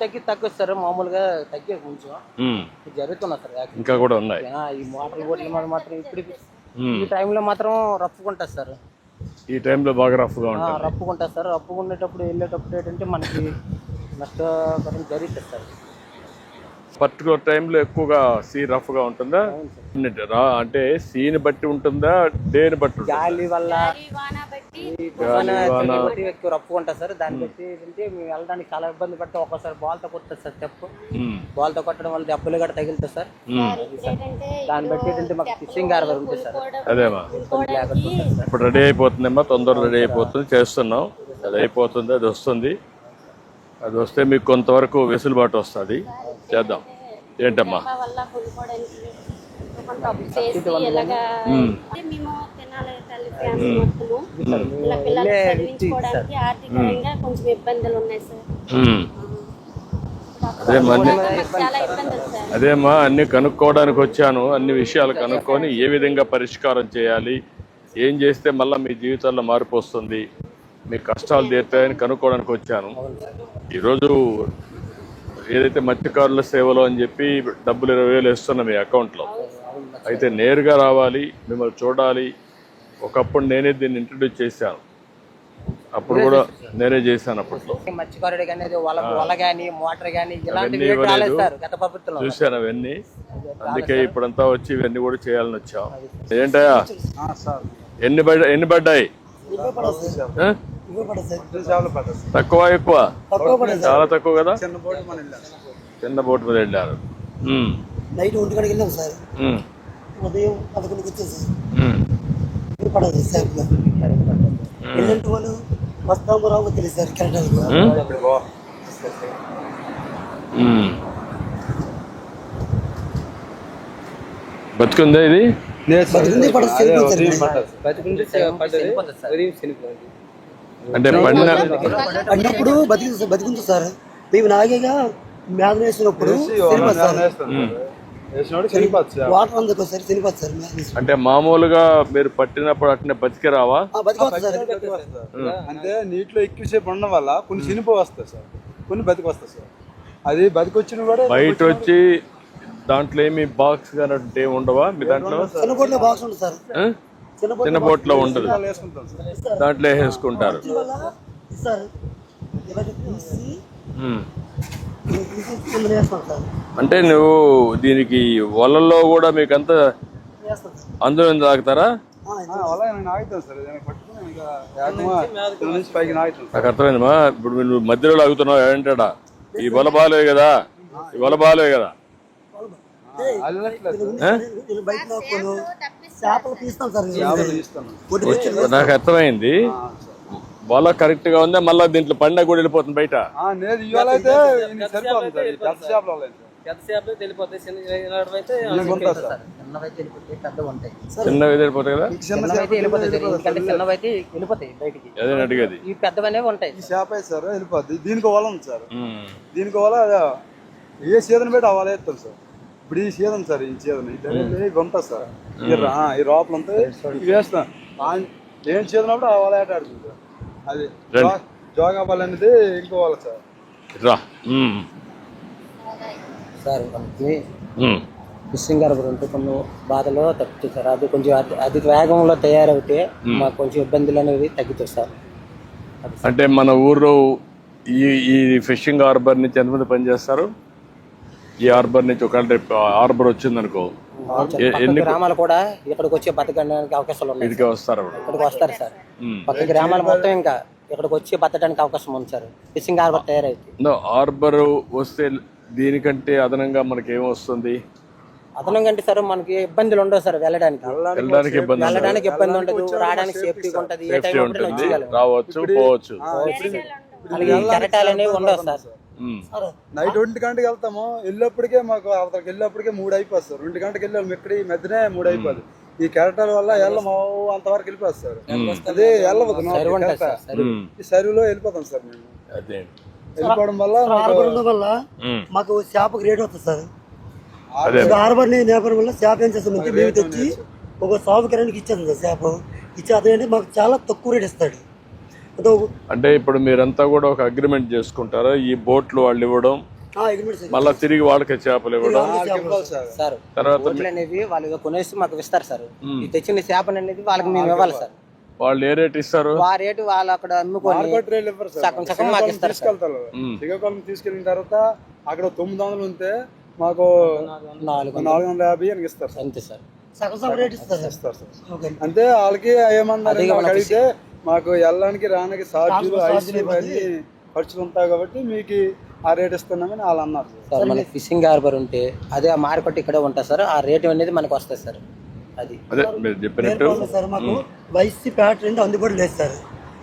తగ్గి తగ్గదు సార్ మామూలుగా తగ్గే కొంచెం. జరుగుతున్నా సార్. ఇంకా కూడా ఉన్నాయి ఈ మోటార్ బోట్ల మీద మాత్రం ఇప్పుడు. ఈ టైంలో మాత్రం రప్పుకుంటారు సార్ ఈ టైంలో బాగా రఫ్గా ఉంటుంది రప్పుకుంటారు సార్ రప్పుకునేటప్పుడు వెళ్ళేటప్పుడు ఏంటంటే మనకి నష్టపరం జరుగుతుంది సార్ పర్టికులర్ టైంలో ఎక్కువగా సీ రఫ్గా ఉంటుందా? అంటే సీని బట్టి ఉంటుందా? డేని బట్టి ఉంటుందా? గాలి వల్ల ఎక్కువ రప్పుకుంటారు సార్. దాన్ని బట్టి ఏంటంటే మేము వెళ్ళడానికి చాలా ఇబ్బంది పడితే ఒక్కోసారి బాల్తో సార్ చెప్పు. బాల్తో కొట్టడం వల్ల దెబ్బలు కూడా సార్. ఏంటంటే దాన్ని బట్టి ఏంటంటే మాకు ఫిషింగ్ హార్బర్ ఉంటుంది సార్. అదేమా ఇప్పుడు రెడీ అయిపోతుందమ్మా తొందరగా రెడీ అయిపోతుంది. చేస్తున్నాం. అది అయిపోతుంది అది వస్తుంది. అది వస్తే మీకు కొంతవరకు వెసులుబాటు వస్తుంది. చేద్దాం. ఏంటమ్మా? ఉన్నాయి సార్. మ్మ్. అదేమ్మా అన్ని కనుక్కోవడానికి వచ్చాను. అన్ని విషయాలు కనుక్కొని ఏ విధంగా పరిష్కారం చేయాలి ఏం చేస్తే మళ్ళీ మీ జీవితంలో మార్పు వస్తుంది మీ కష్టాలు తీరుతాయని కనుక్కోవడానికి వచ్చాను. ఈరోజు ఏదైతే మత్స్యకారుల సేవలో అని చెప్పి డబ్బులు ఇరవై వేలు వేస్తున్నా మీ అకౌంట్లో అయితే నేరుగా రావాలి మిమ్మల్ని చూడాలి. ఒకప్పుడు నేనే దీన్ని ఇంట్రడ్యూస్ చేశాను. అప్పుడు కూడా నేనే చేశాను అప్పట్లో. చూశాను అవన్నీ. అందుకే ఇప్పుడంతా వచ్చి ఇవన్నీ కూడా చేయాలని వచ్చాం. ఏంటయ్యా? ఎన్ని ఎన్ని పడ్డాయి? తక్కువ ఎక్కువ? చాలా తక్కువ కదా? చిన్న బోట్ మీద వెళ్ళారు. ఉమ్, నైట్ ఒంటి గడికి వెళ్ళాం సార్. ఉమ్, ఉదయం పదకొండుకి వచ్చాం సార్. ఉమ్, ఇప్పుడు పడదు సార్. ఎల్లంటి వాళ్ళు వస్తాము రావు తెలియదు సార్ కెనడాకు ఉమ్. బతుకుందా ఇది? బతికింది పడదు చనిపోతుంది అంటే పడిన అన్నప్పుడు బతికింది సార్. మేము నాగేగా మేఘన వేసినప్పుడు సార్. వాటర్ అందుకు సార్ చనిపోతుంది సార్ మేఘన వేసి అంటే మామూలుగా మీరు పట్టినప్పుడు అట్నే బతికి రావా? అంటే నీటిలో ఎక్కువసేపు ఉండడం వల్ల కొన్ని చినిపో వస్తాయి సార్. కొన్ని బతికి వస్తాయి సార్. అది బతికొచ్చిన కూడా బయట వచ్చి దాంట్లో ఏమి బాక్స్ కానీ ఉండవా మీ దాంట్లో? బాక్స్ ఉంటుంది సార్? చిన్న బోట్లో ఉండదు. దాంట్లో వేసుకుంటారు. అంటే నువ్వు దీనికి వలల్లో కూడా మీకు అంతా అందులో తాగుతారా? నాకు అర్థమైందమ్మా ఇప్పుడు నువ్వు మధ్యలో లాగుతున్నావు ఏంటాడా? ఈ వల బాలే కదా. ఈ వల బాలే కదా. నాకు అర్థమైంది. వల కరెక్ట్గా ఉందా? మళ్ళీ దీంట్లో పండగ కూడా వెళ్ళిపోతుంది బయట. ఉంటాయి చిన్నవి వెళ్ళిపోతాయి కదా? అదే అడిగేది. ఈ ఈ చేప సార్ వెళ్ళిపోద్ది. దీనికి వల ఉంది సార్. దీనికి వల ఏ సీజన్ పెట్టి అవ్వాలి సార్. ఇప్పుడు ఈ సీజన్ సార్ ఈ సీజన్. ఇవి ఉంటుంది సార్? ఈ ఈ రోపలు ఉంటాయి ఇవి వేస్తాం. ఆ, ఏం సీజన్ అప్పుడు వల ఆట ఆడుతుంది సార్ అది రండి. జోగా వల అనేది ఇంకో వల సార్. రా. సార్ మనకి ఉంటే కొన్ని బాధలు తగ్గుతాయి సార్. అది కొంచెం అతి అధిక వేగంలో తయారవుతే మాకు కొంచెం ఇబ్బందులు అనేవి తగ్గుతాయి సార్. అంటే మన ఊర్లో ఈ ఈ ఫిషింగ్ హార్బర్ నుంచి ఎంతమంది పనిచేస్తారు? ఈ హార్బర్ నుంచి ఒకవేళ రేపు హార్బర్ వచ్చిందనుకో ఎన్ని గ్రామాలు కూడా ఇక్కడికి వచ్చి బతకడానికి అవకాశాలు ఉన్నాయి ఇదికే వస్తారు అప్పుడు. ఇక్కడికి వస్తారు సార్. పక్క గ్రామాలు మొత్తం ఇంకా ఇక్కడికి వచ్చి బతకడానికి అవకాశం ఉంది సార్. ఫిషింగ్ హార్బర్ తయారైంది. నో, హార్బర్ వస్తే దీనికంటే అదనంగా మనకి ఏం వస్తుంది? అదనం కంటే సార్ మనకి ఇబ్బందులు ఉండవు సార్ వెళ్ళడానికి. వెళ్ళడానికి ఇబ్బంది ఉండదు. వెళ్ళడానికి ఇబ్బంది ఉండదు రావడానికి సేఫ్టీ ఉంటుంది. ఏ సేఫ్టీ టైం ఉంటుంది. రావచ్చు పోవచ్చు. అలాగే కెరటాలు అనేవి ఉండవు సార్. నైట్ ఒంటి గంటకి వెళ్తాము. వెళ్ళేప్పటికే మాకు అవతలకి వెళ్ళేప్పటికే మూడు అయిపోతుంది సార్. రెండు గంటకి వెళ్ళాము. ఇక్కడ ఈ మధ్యనే మూడు అయిపోదు ఈ కెరటాల వల్ల వెళ్ళము. అంతవరకు వెళ్ళిపోతుంది సార్. అదే వెళ్ళవద్దు. ఈ సరువులో వెళ్ళిపోతాం సార్ మేము. అదే. వెళ్ళిపోవడం వల్ల వల్ల. మాకు చేపకు రేట్ వస్తుంది సార్. హార్బర్ని నేపథ్యం వల్ల చేప ఏం చేస్తామంటే మేము తెచ్చి ఒక సాగు కిరానికి ఇచ్చేస్తాం సార్ చేప. ఇచ్చి అతనంటే మాకు చాలా తక్కువ రేట్ ఇస్తాడు. అంటే ఇప్పుడు మీరంతా కూడా ఒక అగ్రిమెంట్ చేసుకుంటారా? ఈ బోట్లు వాళ్ళు ఇవ్వడం ఆ, ఎగ్రిమెంట్ సార్. మళ్ళా తిరిగి వాళ్ళకి చేపలు ఇవ్వడం. సార్ సార్ తర్వాత బోట్లు అనేవి వాళ్ళు కొనేసి మాకు ఇస్తారు సార్. ఈ తెచ్చిన చేపలు అనేది వాళ్ళకి మేము ఇవ్వాలి సార్. వాళ్ళు ఏ రేట్ ఇస్తారు? ఆ రేటు వాళ్ళు అక్కడ సగం సగం మాకు ఇస్తారు తీసుకెళ్తారు. శ్రీకాకుళం తీసుకెళ్ళిన తర్వాత అక్కడ తొమ్మిది వందలు ఉంటే మాకు నాలుగు నాలుగు వందల యాభై అని ఇస్తారు అంతే సార్. సగం సగం రేట్ ఇస్తారు సార్. ఇస్తారు సార్. ఓకే అంటే వాళ్ళకి ఏమన్నారు అడిగితే మాకు వెళ్ళడానికి రానికి ఛార్జీలు ఐసీ ఖర్చులు ఉంటాయి కాబట్టి మీకు ఆ రేట్ ఇస్తున్నామని వాళ్ళు అన్నారు. సార్. మనకి ఫిషింగ్ హార్బర్ ఉంటే అదే ఆ మార్కెట్ ఇక్కడే ఉంటుంది సార్ ఆ రేటు అనేది మనకు వస్తుంది సార్ అది. అదే మీరు చెప్పినట్టు నేర్పాలి సార్ మాకు. వైసీ ప్యాట్ రెండు అందుబాటులో లేదు సార్.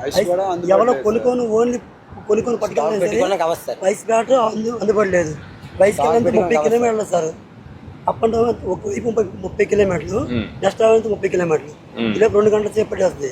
ఐస్ కూడా అందుబాటులో ఎవరో కొనుక్కొని ఓన్లీ కొనుక్కొని పెట్టుకోవడానికి అవస్థ సార్. వైస్ బ్యాట్ అందు అందుబాటు లేదు. వైస్ ముప్పై కిలోమీటర్లు సార్. అప్ అండ్ డౌన్ ఒక వైపు ముప్పై ముప్పై కిలోమీటర్లు నెక్స్ట్ ముప్పై కిలోమీటర్లు. ఇలా రెండు గంటల సేపు పట్టేస్తుంది.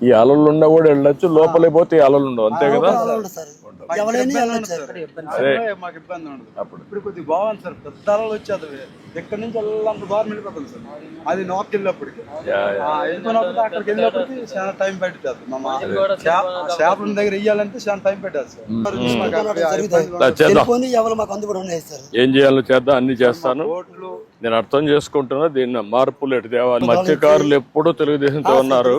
ఈ అలలు ఉన్నా కూడా వెళ్ళొచ్చు లోపలికి పోతే ఈ అలలు ఉండవు అంతే కదా? అదే. మాకు ఇబ్బంది ఉండదు. అప్పుడు. ఇప్పుడు కొద్దిగా బాగుంది సార్ పెద్ద అలలు వచ్చేది ఎక్కడి నుంచి వెళ్ళాలంత బాగా వెళ్ళిపోతుంది సార్. అది నోకి వెళ్ళినప్పటికి. అక్కడికి వెళ్ళినప్పటికి చాలా టైం పట్టుతుంది మా చేపల దగ్గర ఇయ్యాలంటే చాలా టైం పెట్టాలి సార్. ఏం చేయాలో చేద్దాం అన్ని చేస్తాను. నేను అర్థం చేసుకుంటున్నా దీన్ని మార్పులు ఎటు తేవాలి మత్స్యకారులు ఎప్పుడూ తెలుగుదేశంతో ఉన్నారు.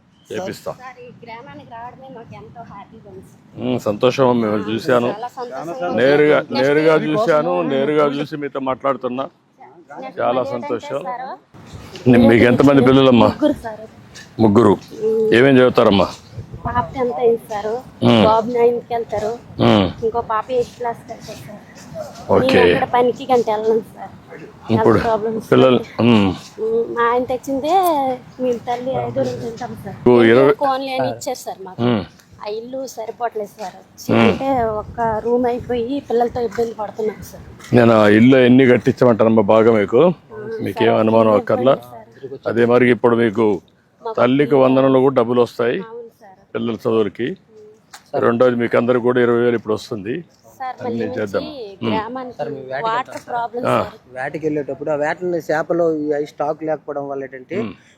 చేపిస్తాం. సంతోషం మిమ్మల్ని చూశాను. నేరుగా నేరుగా చూశాను నేరుగా చూసి మీతో మాట్లాడుతున్నా. చాలా సంతోషం. మీకు ఎంతమంది పిల్లలమ్మా? ముగ్గురు ఏమేం చదువుతారమ్మా? పాప టెన్త్ అయింది సార్ బాబు నైన్త్కి వెళ్తారు ఇంకో పాప ఎయిత్ క్లాస్కి వెళ్తారు సార్. ఓకే. నేను అక్కడ పనికి గంట వెళ్ళను సార్. ఇప్పుడు పిల్లలు మా ఆయన తెచ్చిందే మీ తల్లి ఐదు తింటాం సార్. ఓన్లీ అని ఇచ్చారు సార్ మాకు. ఆ ఇల్లు సరిపోవట్లేదు సార్. అంటే ఒక్క రూమ్ అయిపోయి పిల్లలతో ఇబ్బంది పడుతున్నాం సార్. నేను ఆ ఇల్లు ఎన్ని కట్టించమంటానమ్మా బాగా మీకు? మీకేం అనుమానం అక్కర్లా? అదే మరి ఇప్పుడు మీకు తల్లికి వందనంలో కూడా డబ్బులు వస్తాయి. పిల్లల చదువులకి. రెండోది మీకు అందరికి కూడా ఇరవై వేలు ఇప్పుడు వస్తుంది. సార్ మళ్ళీ నుంచి గ్రామానికి వాటర్ ప్రాబ్లమ్ సార్. వేటకి వెళ్ళేటప్పుడు ఆ వేటని చేపలు ఈ స్టాక్ లేకపోవడం వల్ల ఏంటంటే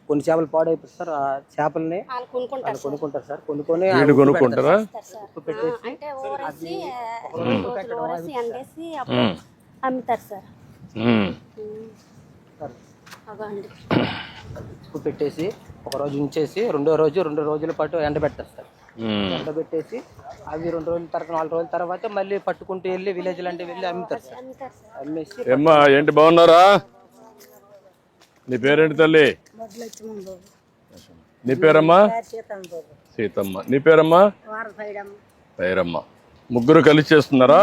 కొన్ని చేపలు పాడైపోతాయి సార్ ఆ చేపల్ని కొనుక్కుంటారు సార్. కొనుక్కొని కొనుక్కుంటారా? ఎండేసి అప్పుడు అమ్ముతారు సార్. ఉప్పు పెట్టేసి ఒక రోజు ఉంచేసి రెండో రోజు రెండు రోజుల పాటు ఎండబెట్టేస్తారు. ఎండబెట్టేసి అవి రెండు రోజుల తర్వాత నాలుగు రోజుల తర్వాత మళ్ళీ పట్టుకుంటూ వెళ్ళి విలేజ్ అంటే వెళ్ళి అమ్ముతారు సార్. అమ్మేసి ఏమ్మా ఏంటి బాగున్నారా? నీ పేరేంటి తల్లి? నీ పేరమ్మా? సీతమ్మ నీ పేరమ్మా? పేరమ్మ ముగ్గురు కలిసి చేస్తున్నారా?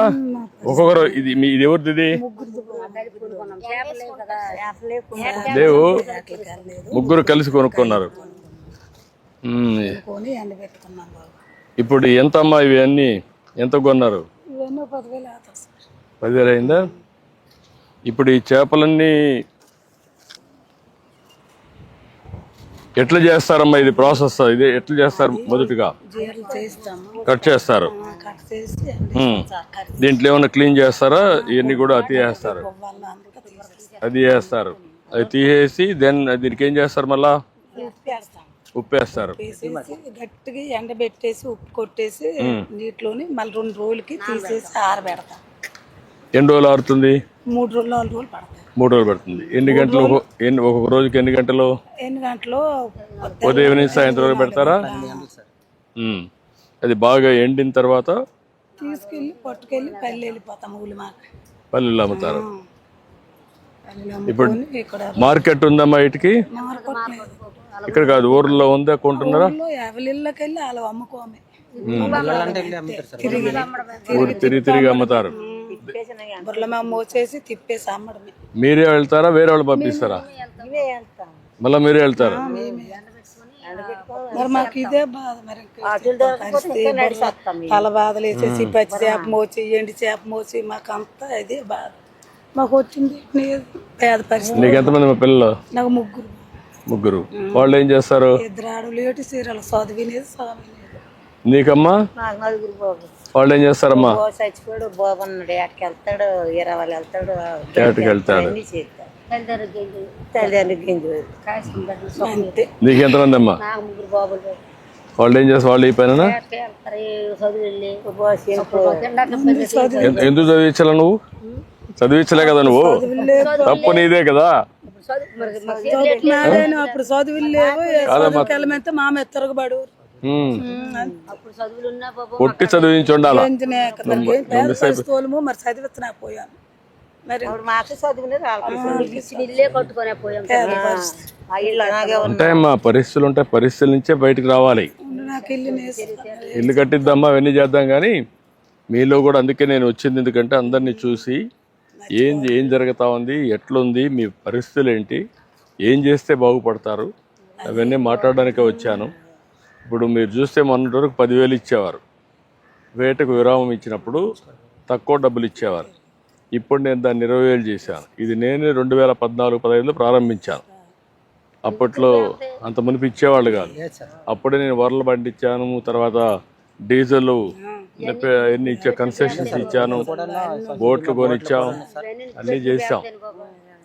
ఒక్కొక్కరు ఇది మీ ఇది ఎవరిది ఇది? లేవు. ముగ్గురు కలిసి కొనుక్కున్నారు. ఇప్పుడు ఎంత అమ్మా ఇవి అన్ని ఎంత కొన్నారు? ఇవన్నీ పదివేలు అయిందా? ఇప్పుడు ఈ చేపలన్నీ ఎట్లా చేస్తారమ్మా ఇది ప్రాసెస్? ఇది ఎట్లా చేస్తారు మొదటిగా? కట్ చేస్తారు. దీంట్లో ఏమైనా క్లీన్ చేస్తారా? ఇవన్నీ కూడా అతి చేస్తారు. వాళ్ళ అంతా తీసేసి అది చేస్తారు. అది తీసేసి దెన్ దీనికి ఏం చేస్తారు మళ్ళా? ఉప్పేస్తాం. ఉప్పేస్తారు. గట్టిగా ఎండబెట్టేసి ఉప్పు కొట్టేసి నీటిలోని మళ్ళీ రెండు రోజులకి తీసేసి ఆరబెడతాం. ఎన్ని రోజులు ఆరుతుంది? మూడు రోజులు నాలుగు రోజులు పడతాయి. మూడు రోజులు పడుతుంది. ఎన్ని గంటలు ఎన్ని ఒక్కొక్క రోజుకి ఎన్ని గంటలు? ఎన్ని గంటలు? ఉదయం నుంచి సాయంత్రం వరకు పెడతారా? ఉమ్. అది బాగా ఎండిన తర్వాత తీసుకెళ్ళి పట్టుకెళ్ళి పల్లె వెళ్ళిపోతాం ఊలి మాకు. పల్లెల్లో అమ్ముతారు. పల్లెలు అమ్ముకొని ఇక్కడ మార్కెట్ ఉందమ్మా మార్కెట్ లేదు. ఇక్కడ కాదు ఊర్లో ఉందా కొంటున్నారా? ఊళ్ళో యాభై ఇళ్ళకి వెళ్ళి వాళ్ళు అమ్ముకోమే సార్. ఊరు తిరిగి తిరిగి అమ్ముతారు. బుర్రల మేము మోసేసి తిప్పేసి అమ్మడమే. మీరే వెళ్తారా వేరే వాళ్ళు పంపిస్తారా? మళ్ళీ మీరే వెళ్తారు? మరి మాకు ఇదే బాధ మరి తల బాధలు వేసేసి పచ్చి చేప మోచి ఎండి చేప మోచి మాకు అంతా ఇదే బాధ. మాకు వచ్చింది. పేద పరిస్థితి. నీకు ఎంతమంది మా పిల్లలు? నాకు ముగ్గురు. ముగ్గురు. వాళ్ళు ఏం చేస్తారు? ఇద్దరు ఆడలు ఏటి సీరియల్ చదివినేది చదివినేది నీకమ్మా? నాకు నలుగురు బాబు వాళ్ళు ఏం చేస్తారమ్మా? చచ్చిపోయాడు బాబు అన్నాడు ఏటకి వెళ్తాడు ఇరవై వెళ్తాడు ఏటకి వెళ్తాడు. నీకు ఎంతమంది అమ్మా? నాకు ముగ్గురు బాబులు. వాళ్ళు ఏం చేస్తారు? వాళ్ళు ఈ పైన ఎక్కడికి చదువు ఎందుకు చదివించాలా నువ్వు? చదివించలే కదా నువ్వు? తప్పు నీదే కదా? అప్పుడు చదువులు లేవు. ఏ చదువుకి వెళ్ళమంటే మామ తిరగబడు ఉమ్. అప్పుడు చదువులు ఉన్నా బాబు కొట్టి చదివించి ఉండాలా? మరి చదివించలేకపోయాను మరి ఇప్పుడు మాకు చదువునేది వాళ్ళకి ఇచ్చిన ఇల్లే కట్టుకొని పోయాం పేద పరిస్థితి. ఆ ఇల్లు అలాగే ఉంది. ఉంటాయమ్మా పరిస్థితులు ఉంటాయి పరిస్థితుల నుంచే బయటికి రావాలి. నాకు ఇల్లు నేసి ఇల్లు కట్టిద్దామా అవన్నీ చేద్దాం కానీ మీలో కూడా అందుకే నేను వచ్చింది. ఎందుకంటే అందరినీ చూసి ఏం ఏం జరుగుతా ఉంది ఎట్లుంది మీ పరిస్థితులు ఏంటి ఏం చేస్తే బాగుపడతారు అవన్నీ మాట్లాడడానికే వచ్చాను. ఇప్పుడు మీరు చూస్తే మొన్నటి వరకు పదివేలు ఇచ్చేవారు. వేటకు విరామం ఇచ్చినప్పుడు తక్కువ డబ్బులు ఇచ్చేవారు. ఇప్పుడు నేను దాన్ని ఇరవై వేలు చేశాను. ఇది నేను రెండు వేల పద్నాలుగు పదహైదులో ప్రారంభించాను. అప్పట్లో అంత మునిపి ఇచ్చేవాళ్ళు కాదు. అప్పుడే నేను వరలు పండించాను తర్వాత డీజిల్ ఎన్ని ఇచ్చా కన్సెషన్స్ ఇచ్చాను బోట్లు కొనిచ్చాం అన్నీ చేసాం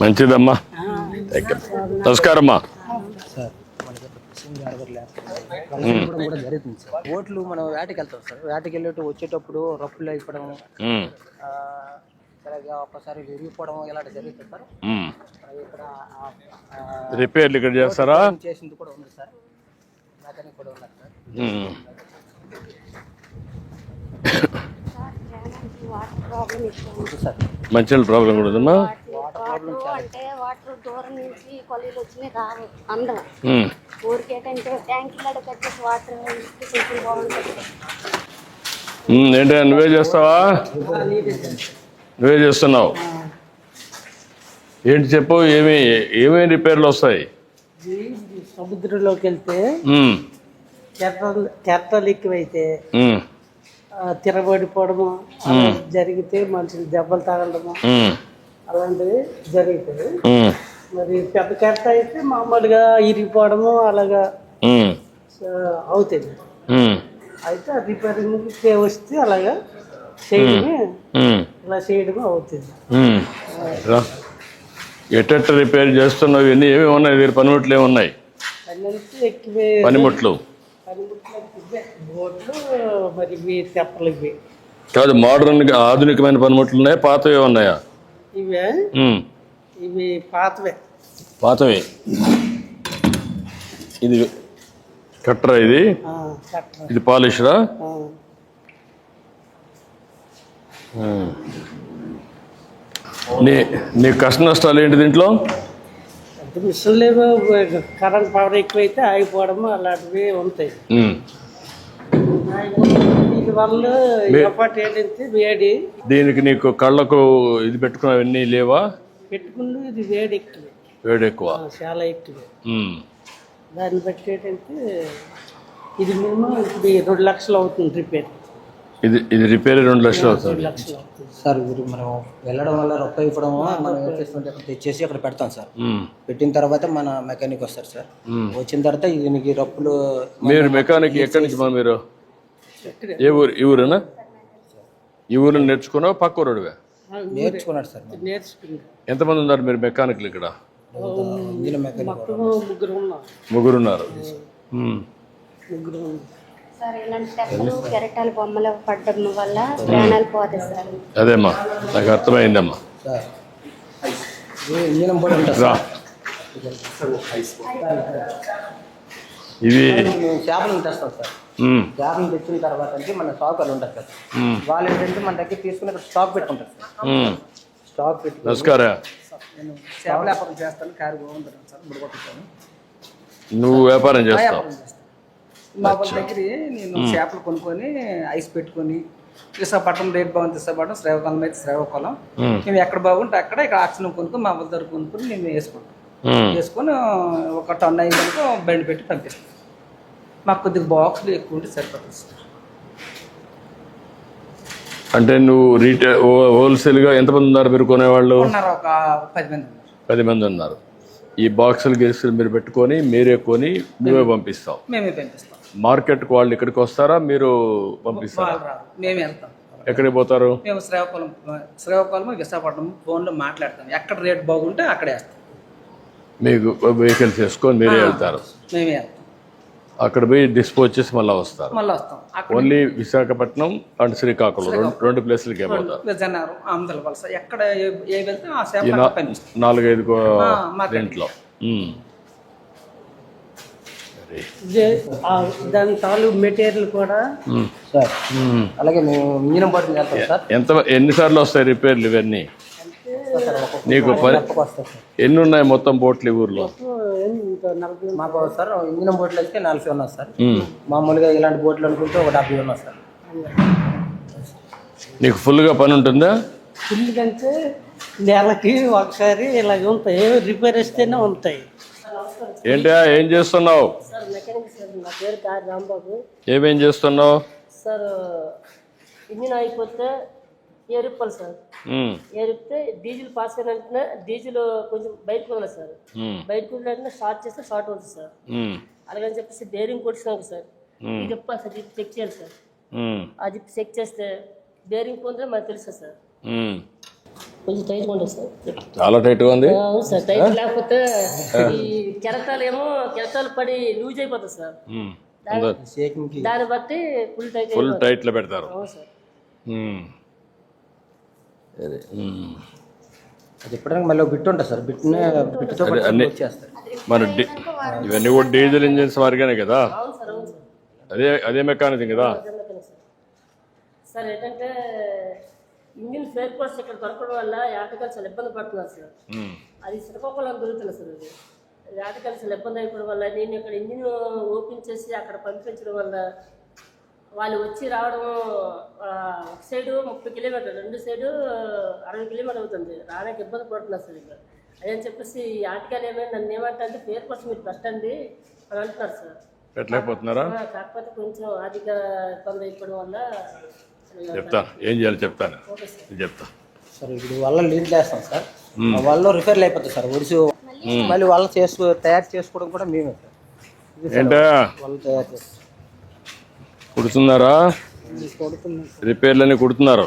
మంచిదమ్మా. థ్యాంక్ యూ నమస్కారం అమ్మా సార్ మనకి అక్కడ ఫిషింగ్ హార్బర్ లేకపోవడం కూడా జరుగుతుంది సార్. ఓట్లు మనం వేటకి వెళ్తాం సార్. వేటకి వెళ్ళేటప్పుడు వచ్చేటప్పుడు రప్పులు అయిపోవడం ఆ, సరిగ్గా ఒక్కసారి విరిగిపోవడం ఇలాంటి జరుగుతుంది సార్. మరి ఇక్కడ రిపేర్లు ఇక్కడ చేస్తారా? చేసింది కూడా ఉంది సార్. మెకానిక్ కూడా ఉన్నారు సార్ ఉమ్. వాటర్ ప్రాబ్లం ఎక్కువ ఉంది. సార్ మంచినీళ్ళ ప్రాబ్లం కూడా ఉందమ్మా? అంటే వాటర్ దూరం నుంచి కొలీలు వచ్చినాయి రావు. ఊరికేటంటే ట్యాంకీలో కట్టేసి వాటర్ ఇస్తే కొంచెం బాగుంటుంది. ఉమ్, ఏంటి నువ్వే చేస్తావా? నువ్వే చేస్తున్నావు. ఏంటి చెప్పు ఏమి ఏమేమి రిపేర్లు వస్తాయి? సముద్రంలోకి వెళ్తే కెరటాలు ఎక్కువైతే అలా జరిగితే మనుషులు దెబ్బలు తగలడము అలాంటివి జరుగుతాయి ఉమ్, మరి పెద్ద కెరట అయితే మామూలుగా ఇరిగిపోవడము అలాగా అవుతుంది. అయితే రిపేరింగ్ వస్తే అలాగా చేయడమే ఇలా చేయడమే అవుతుంది. ఎట్టెట్ట రిపేర్ చేస్తున్నావు ఇవన్నీ ఏమేమి ఉన్నాయి పనిముట్లు ఏమి ఉన్నాయి పనిముట్లు. మరి ఇవి కాదు మోడర్న్ ఆధునికమైన పనిముట్లు ఉన్నాయా? పాతవి ఉన్నాయా? ఇవే? ఇవి పాతవే. పాతవి. ఇది కట్టరా ఇది. ఇది పాలిష్రా. నీ నీ కష్ట నష్టాలు ఏంటి దీంట్లో? అంటే మిషన్లు కరెంట్ పవర్ ఎక్కువైతే ఆగిపోవడం అలాంటివి ఉంటాయి. వేడి. దీనికి నీకు కళ్ళకు ఇది పెట్టుకున్నవన్నీ లేవా? పెట్టుకుంటూ ఇది వేడి ఎక్కువ. వేడి ఎక్కువ. చాలా ఎక్కువ. దాన్ని బట్టి ఏంటంటే ఇది మినిమం ఇప్పుడు రెండు లక్షలు అవుతుంది రిపేర్. ఇది ఇది రిపేర్ రెండు లక్షలు అవుతుంది. సార్ మీరు మనం వెళ్ళడం వల్ల రొక్క ఇవ్వడం మనం ఏం చేస్తుంటే అక్కడ తెచ్చేసి అక్కడ పెడతాం సార్. పెట్టిన తర్వాత మన మెకానిక్ వస్తారు సార్. వచ్చిన తర్వాత దీనికి రప్పులు మీరు మెకానిక్ ఎక్కడి నుంచి మా మీరు? ఏ ఊరు ఈ ఊరేనా? ఈ ఊరిని నేర్చుకున్నావు? పక్క ఊరుడివే నేర్చుకున్నాడు సార్ ఎంతమంది ఉన్నారు మీరు మెకానిక్లు ఇక్కడ? ముగ్గురున్నారు. ముగ్గురు ఉన్నాం సార్ ఇలాంటి తెప్పలు కెరటాలు బొమ్మలు పడడం వల్ల ప్రాణాలు పోతాయి సార్. అదేమ్మా నాకు అర్థమైందమ్మా. సార్ ఇది మేము చేపలను తెస్తాం సార్. ఉమ్, చేపలను తెచ్చిన తర్వాత అంటే మన స్టాక్ అని ఉంటుంది సార్. ఉమ్, వాళ్ళు ఏంటంటే మన దగ్గర తీసుకుని స్టాక్ పెట్టుకుంటారు సార్. ఉమ్. స్టాక్ పెట్టుకుని నమస్కారం. నేను చేపల వ్యాపారం చేస్తాను కారు బాగుంటాను సార్ నువ్వు వ్యాపారం చేస్తావు. మా వాళ్ళ దగ్గర నేను చేపలు కొనుక్కొని ఐస్ పెట్టుకొని విశాఖపట్నం రేట్ బాగుంది విశాఖపట్నం శ్రీకాకుళం అయితే శ్రీకాకుళం మేము. ఎక్కడ బాగుంటే అక్కడ ఇక్కడ ఆక్సిజన్ కొనుక్కొని మా వాళ్ళ దగ్గర కొనుక్కొని మేము వేసుకుంటాం. వేసుకొని ఒక టన్ అయిందనుకో బండి పెట్టి పంపిస్తాం. మాకు కొద్దిగా బాక్సులు ఎక్కువ ఉంటే సరిపోతుంది సార్. అంటే నువ్వు రీటైల్ హోల్సేల్గా ఎంతమంది ఉన్నారు మీరు కొనేవాళ్ళు? ఉన్నారు ఒక పది మంది ఉన్నారు. పది మంది ఉన్నారు. ఈ బాక్సులు గెలుసులు మీరు పెట్టుకొని మీరే కొని మేమే పంపిస్తాం. మేమే పంపిస్తాం. మార్కెట్కి వాళ్ళు ఇక్కడికి వస్తారా? మీరు పంపిస్తారా? మేమే వెళ్తాం. ఎక్కడికి పోతారు? మేము శ్రీకాకుళం శ్రీకాకుళం విశాఖపట్నం ఫోన్లో మాట్లాడతాం. ఎక్కడ రేట్ బాగుంటే అక్కడే వేస్తాం. మీకు వెహికల్స్ వేసుకొని మీరే వెళ్తారు. మేమే వెళ్తాం. అక్కడ పోయి డిస్పోజ్ చేసి మళ్ళీ వస్తారు. మళ్ళీ వస్తాం. Only Visakhapatnam and Srikakulam. రెండు ప్లేసులకే విజయనగరం ఆంధ్ర వలస ఎక్కడ ఏ- వెళ్తే ఆ నాలుగైదు. దీంట్లో ఉమ్. దాని తాలూ మెటీరియల్ కూడా. సార్. అలాగే మేము ఇంజిన్ బోర్డు చేస్తాం సార్. ఎంత ఎన్నిసార్లు వస్తాయి రిపేర్లు ఇవన్నీ? నీకు పని ఎన్ని ఉన్నాయి మొత్తం బోట్లు ఈ ఊర్లో? మాకు సార్ ఇంజిన్ బోట్లు అయితే నలభై ఉన్నాయి సార్. మామూలుగా ఇలాంటి బోట్లు అనుకుంటే ఒక డెబ్బై ఉన్నాయి సార్. నీకు ఫుల్గా పని ఉంటుందా? ఎందుకంటే నెలకి ఒకసారి ఇలాగ ఉంటాయి. రిపేర్ వస్తేనే ఉంటాయి. ఏంటా ఏం చేస్తున్నావు? సార్ మెకానిక్ సార్ నా పేరు కార్ రాంబాబు. ఏమేం చేస్తున్నావు? సార్ ఇంజిన్ అయిపోతే ఏరిప్పాలి సార్. ఏరిపితే డీజిల్ పాస్ అయిన డీజిల్ కొంచెం బయటకు వదలాలి సార్. బయటకు వెంటనే స్టార్ట్ చేస్తే స్టార్ట్ అవుతుంది సార్. అలాగని చెప్పేసి బేరింగ్ కొట్టినాక సార్. చెప్పాలి సార్ చెక్ చేయాలి సార్. జిప్ చెక్ చేస్తే బేరింగ్ పొందితే మనకు తెలుసు సార్. కొంచెం టైట్గా ఉంటుంది సార్. చాలా టైట్గా ఉంది? అవును సార్ టైట్ లేకపోతే ఈ కెరటాలు ఏమో కెరటాలు పడి లూజ్ అయిపోతుంది సార్. దాన్ని బట్టి ఫుల్ టైట్ ఫుల్ టైట్లో పెడతారు. అవును సార్. అది ఇప్పటికి మళ్ళీ ఒక బిట్ ఉంటుంది సార్. బిట్నే బిట్తో మన డి- ఇవన్నీ కూడా డీజిల్ ఇంజిన్స్ వారిగానే కదా? అదే అదే మెకానిజం కదా? సార్ ఏంటంటే ఇంజిన్ స్పేర్ పార్ట్స్ ఇక్కడ దొరకడం వల్ల ఆటగాళ్ళు చాలా ఇబ్బంది పడుతున్నారు సార్. అది శ్రీకాకుళం దొరుకుతుంది సార్ అది. ఆటగాళ్ళు చాలా ఇబ్బంది అయిపోవడం వల్ల నేను ఇక్కడ ఇంజిన్ ఓపెన్ చేసి అక్కడ పంపించడం వల్ల వాళ్ళు వచ్చి రావడం ఒక సైడు ముప్పై కిలోమీటర్ రెండు సైడు అరవై కిలోమీటర్ అవుతుంది. రావడానికి ఇబ్బంది పడుతున్నారు సార్ ఇక్కడ అదని చెప్పేసి ఈ ఆటగాళ్ళు ఏమైనా నన్ను ఏమంటే అంటే పేరు కోసం మీరు పెట్టండి అని అంటున్నారు సార్. కాకపోతే కొంచెం ఆర్థిక ఇబ్బంది అయిపోవడం వల్ల చెప్తాను ఏం చేయాలో చెప్తాను. నేను చెప్తా. సార్ ఇప్పుడు వల్ల లీడ్ వేస్తాం సార్. ఆ వల్ల రిపేర్లు అయిపోతుంది సార్. ఒడిసి మళ్ళీ వల్ల చేసుకో తయారు చేసుకోవడం కూడా మేమే సార్. ఇది సార్ ఏంటా? వల్ల తయారు చేస్తాం కుడుతున్నారా? రిపేర్లన్నీ కుడుతున్నారు.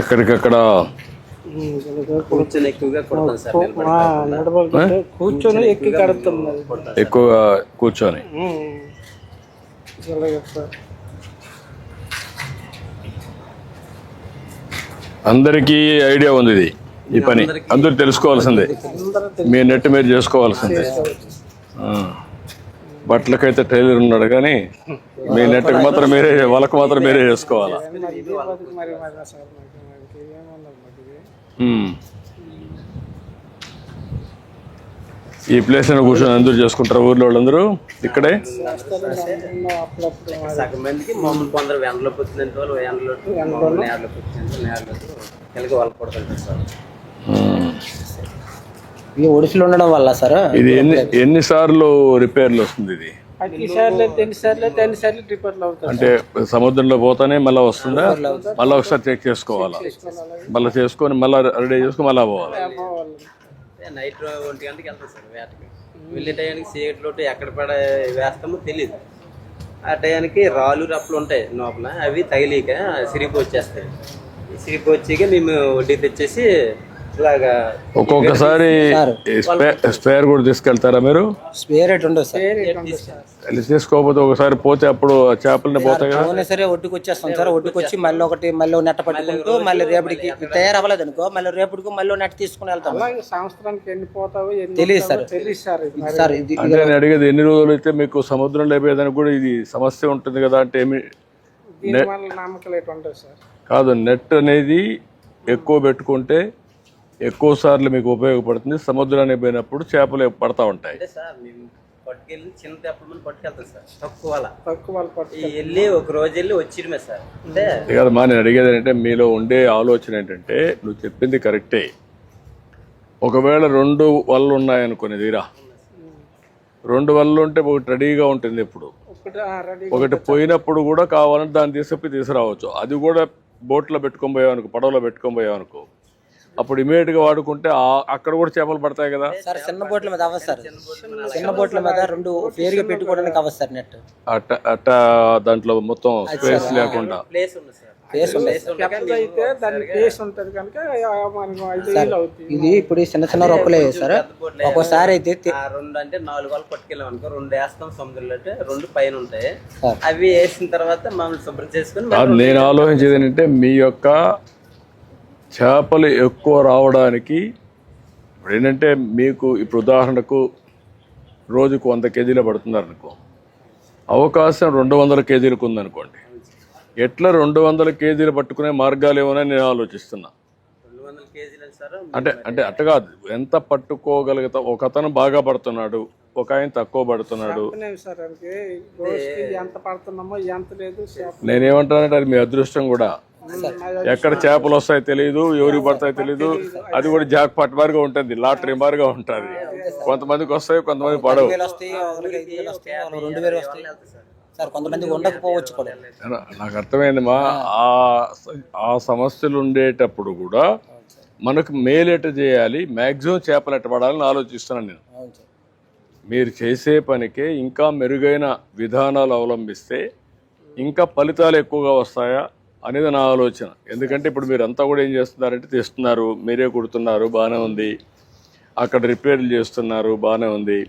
ఎక్కడికక్కడ కూర్చొని ఎక్కువగా కొడతాం సార్ కూర్చొని ఎక్కి ఎక్కువగా కూర్చొని. అందరికీ ఐడియా ఉంది ఇది ఈ పని. అందరూ తెలుసుకోవాల్సిందే. మీ నెట్ మీరు చేసుకోవాల్సిందే. బట్టలకైతే టైలర్ ఉన్నాడు కానీ మీ నెట్కి మాత్రం మీరే వాళ్ళకు మాత్రం మీరే చేసుకోవాలా. ఈ ప్లేస్లో కూర్చొని అందరూ చేసుకుంటారు ఊర్లో వాళ్ళందరూ? ఇక్కడే? సగం మందికి మామూలు కొందరు ఎండలో పుట్టినంత వాళ్ళు ఎండలో నేరలో పుట్టినంత నేరలో కలిగి వాళ్ళు కొడుతుంటారు సార్. ఈ ఒడిసిలో ఉండడం వల్ల సార్? ఇది ఎన్ని ఎన్నిసార్లు రిపేర్లు వస్తుంది ఇది? అంటే సముద్రంలో పోతానే మళ్ళీ వస్తుందా? మళ్ళీ ఒకసారి చెక్ చేసుకోవాలా? మళ్ళీ చేసుకొని మళ్ళీ రెడీ చేసుకొని మళ్ళీ పోవాలి. నైట్ ఒంటి గంటకి వెళ్తాం సార్ వేటకి. వెళ్ళే టయానికి చీకట్లో ఎక్కడ పడ వేస్తామో తెలియదు ఆ టయానికి రాళ్ళు రప్పులు ఉంటాయి లోపల అవి తగిలిక సిరిపి వచ్చేస్తాయి సిరిపి వచ్చాక మేము వడ్డీ తెచ్చేసి ఒక్కొక్కసారి స్పే- స్పేర్ కూడా తీసుకెళ్తారా మీరు? స్పేర్ రేట్ ఉండదు సార్. తీసుకోకపోతే ఒకసారి పోతే అప్పుడు ఆ చేపలని పోతాయి కదా? సరే ఒడ్డుకు వచ్చేస్తాం సార్. ఒడ్డుకు వచ్చి మళ్ళీ ఒకటి మళ్ళీ నెట్ట పట్టుకుంటూ మళ్ళీ రేపటికి తయారవ్వలేదు అనుకో మళ్ళీ రేపటికి మళ్ళీ నెట్ తీసుకుని వెళ్తాం. సంవత్సరానికి ఎన్ని పోతావో ఎన్ని తెలియదు సార్. తెలియదు సార్ ఇది. నేను అడిగేది ఎన్ని రోజులు అయితే మీకు సముద్రంలో పోయేదానికి కూడా ఇది సమస్య ఉంటుంది కదా అంటే ఏమి? ఎటు కాదు నెట్ అనేది ఎక్కువ పెట్టుకుంటే ఎక్కువ సార్లు మీకు ఉపయోగపడుతుంది. సముద్రానికి పోయినప్పుడు చేపలు పడతా ఉంటాయి. అంటే సార్ మేము పట్టుకెళ్ళి చిన్న తెప్పల మంది పట్టుకెళ్తాం సార్. తక్కువ అలా. తక్కువ వాళ్ళు పట్టు ఈ వెళ్ళి ఒక రోజు వెళ్ళి వచ్చిడమే సార్. అంటే కాదమ్మా నేను అడిగేది ఏంటంటే మీలో ఉండే ఆలోచన ఏంటంటే నువ్వు చెప్పింది కరెక్టే. ఒకవేళ రెండు వల్లు ఉన్నాయనుకునే తీరా రెండు వల్లు ఉంటే ఒకటి రెడీగా ఉంటుంది ఇప్పుడు ఒకటి రెడీ ఒకటి పోయినప్పుడు కూడా కావాలంటే దాన్ని తీసుకుపోయి తీసుకురావచ్చు. అది కూడా బోట్లో పెట్టుకొని పోయావనుకో పడవలో పెట్టుకొని పోయావనుకో. అప్పుడు ఇమీడియట్గా వాడుకుంటే అక్కడ కూడా చేపలు పడతాయి కదా? సార్ చిన్న బోట్ల మీద అవ్వదు సార్. చిన్న బోట్ల మీద రెండు పేరుగా పెట్టుకోవడానికి అవ్వదు సార్ నెట్. అట్ట అట్ట దాంట్లో మొత్తం స్పేస్ లేకుండా. ఇది ఇప్పుడు చిన్న చిన్న రొక్కలే సార్. ఒక్కోసారి అయితే రెండు అంటే నాలుగు వాళ్ళు పట్టుకెళ్ళాం అనుకో రెండు వేస్తాం సముద్రంలో అంటే రెండు పైన ఉంటాయి. అవి వేసిన తర్వాత మమ్మల్ని శుభ్రం చేసుకుని నేను ఆలోచించేది ఏంటంటే మీ యొక్క చేపలు ఎక్కువ రావడానికి ఇప్పుడు ఏంటంటే మీకు ఇప్పుడు ఉదాహరణకు రోజుకు వంద కేజీలు పడుతున్నారు అనుకో అవకాశం రెండు వందల కేజీలకు ఉందనుకోండి. ఎట్లా రెండు వందల కేజీలు పట్టుకునే మార్గాలు ఏమోనని నేను ఆలోచిస్తున్నా. అంటే అంటే అట్ట కాదు. ఎంత పట్టుకోగలుగుతా ఒక అతను బాగా పడుతున్నాడు ఒక ఆయన తక్కువ పడుతున్నాడు. నేనేమంటానంటే అది మీ అదృష్టం కూడా. ఎక్కడ చేపలు వస్తాయో తెలియదు ఎవరికి పడతాయో తెలియదు అది కూడా జాక్ పాట్ మారిగా ఉంటుంది లాటరీ మారిగా ఉంటుంది. కొంతమందికి వస్తాయి కొంతమంది పడవు. నాకు అర్థమైందమ్మా. ఆ ఆ సమస్యలు ఉండేటప్పుడు కూడా మనకు మేలేట చేయాలి మ్యాక్సిమం చేపలు ఎట్ట పడాలని ఆలోచిస్తున్నాను నేను. మీరు చేసే పనికే ఇంకా మెరుగైన విధానాలు అవలంబిస్తే ఇంకా ఫలితాలు ఎక్కువగా వస్తాయా? అనేది నా ఆలోచన. ఎందుకంటే ఇప్పుడు మీరు అంతా కూడా ఏం చేస్తున్నారంటే తెస్తున్నారు మీరే కుడుతున్నారు బాగానే ఉంది. అక్కడ రిపేర్లు చేస్తున్నారు బాగానే ఉంది.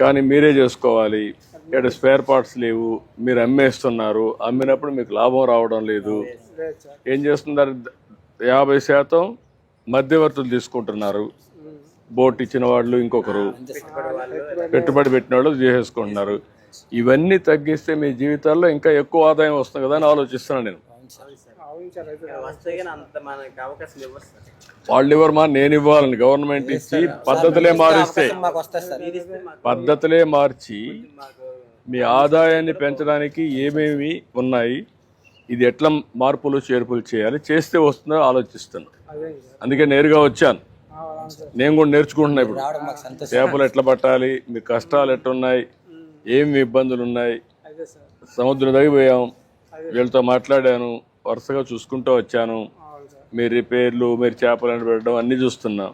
కానీ మీరే చేసుకోవాలి. ఇక్కడ స్పేర్ పార్ట్స్ లేవు మీరు అమ్మేస్తున్నారు. అమ్మినప్పుడు మీకు లాభం రావడం లేదు. ఏం చేస్తున్నారు? యాభై శాతం మధ్యవర్తులు తీసుకుంటున్నారు. బోట్ ఇచ్చిన వాళ్ళు ఇంకొకరు. పెట్టుబడి పెట్టిన వాళ్ళు చేసేసుకుంటున్నారు. ఇవన్నీ తగ్గిస్తే మీ జీవితాల్లో ఇంకా ఎక్కువ ఆదాయం వస్తుంది కదా అని ఆలోచిస్తున్నాను నేను. వాళ్ళు ఇవ్వరు మా నేను ఇవ్వాలని గవర్నమెంట్ ఇచ్చి పద్ధతులే మారిస్తే పద్ధతులే మార్చి మీ ఆదాయాన్ని పెంచడానికి ఏమేమి ఉన్నాయి ఇది ఎట్లా మార్పులు చేర్పులు చేయాలి చేస్తే వస్తుందో ఆలోచిస్తాను అందుకే నేరుగా వచ్చాను. నేను కూడా నేర్చుకుంటున్నా ఇప్పుడు. చేపలు ఎట్లా పట్టాలి మీ కష్టాలు ఎట్లున్నాయి ఏమి ఇబ్బందులు ఉన్నాయి సముద్రం దగ్గర వీళ్ళతో మాట్లాడాను వరుసగా చూసుకుంటూ వచ్చాను. మీ రిపేర్లు మీరు చేపలను పెట్టడం అన్నీ చూస్తున్నా.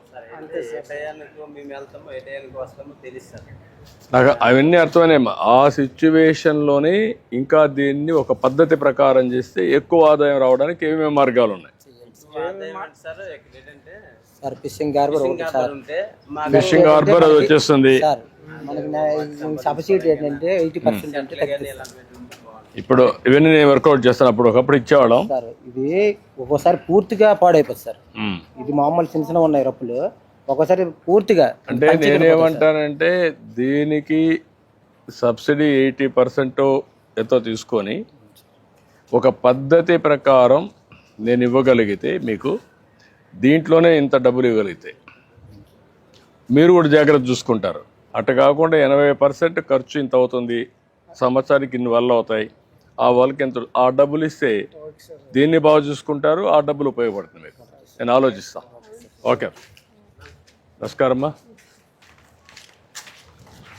నాకు అవన్నీ అర్థమైనాయమ్మా ఆ సిచ్యువేషన్లోనే ఇంకా దీన్ని ఒక పద్ధతి ప్రకారం చేస్తే ఎక్కువ ఆదాయం రావడానికి ఏమేమి మార్గాలు ఉన్నాయి? ఫిషింగ్ హార్బర్ వచ్చేస్తుంది. సార్ మనకి సబ్సిడీ ఏంటంటే ఎయిటీ పర్సెంట్ అంటే ఇప్పుడు ఇవన్నీ నేను వర్కౌట్ చేస్తాను. అప్పుడు ఒకప్పుడు ఇచ్చేవాళ్ళం. సార్ ఇది ఒక్కోసారి పూర్తిగా పాడైపోతుంది సార్. ఇది మామూలు చిన్న చిన్న ఉన్నాయి రప్పులు. ఒకసారి పూర్తిగా అంటే నేనేమంటానంటే దీనికి సబ్సిడీ ఎయిటీ పర్సెంట్ ఎంతో తీసుకొని ఒక పద్ధతి ప్రకారం నేను ఇవ్వగలిగితే మీకు దీంట్లోనే ఇంత డబ్బులు ఇవ్వగలిగితే మీరు కూడా జాగ్రత్త చూసుకుంటారు. అటు కాకుండా ఎనభై పర్సెంట్ ఖర్చు ఇంత అవుతుంది. సంవత్సరానికి ఇన్ని వల్ల అవుతాయి. ఆ వాళ్ళకి ఎంత ఆ డబ్బులు ఇస్తే దీన్ని బాగా చూసుకుంటారు ఆ డబ్బులు ఉపయోగపడుతుంది మీకు నేను ఆలోచిస్తాను ఓకే. నమస్కారమ్మా.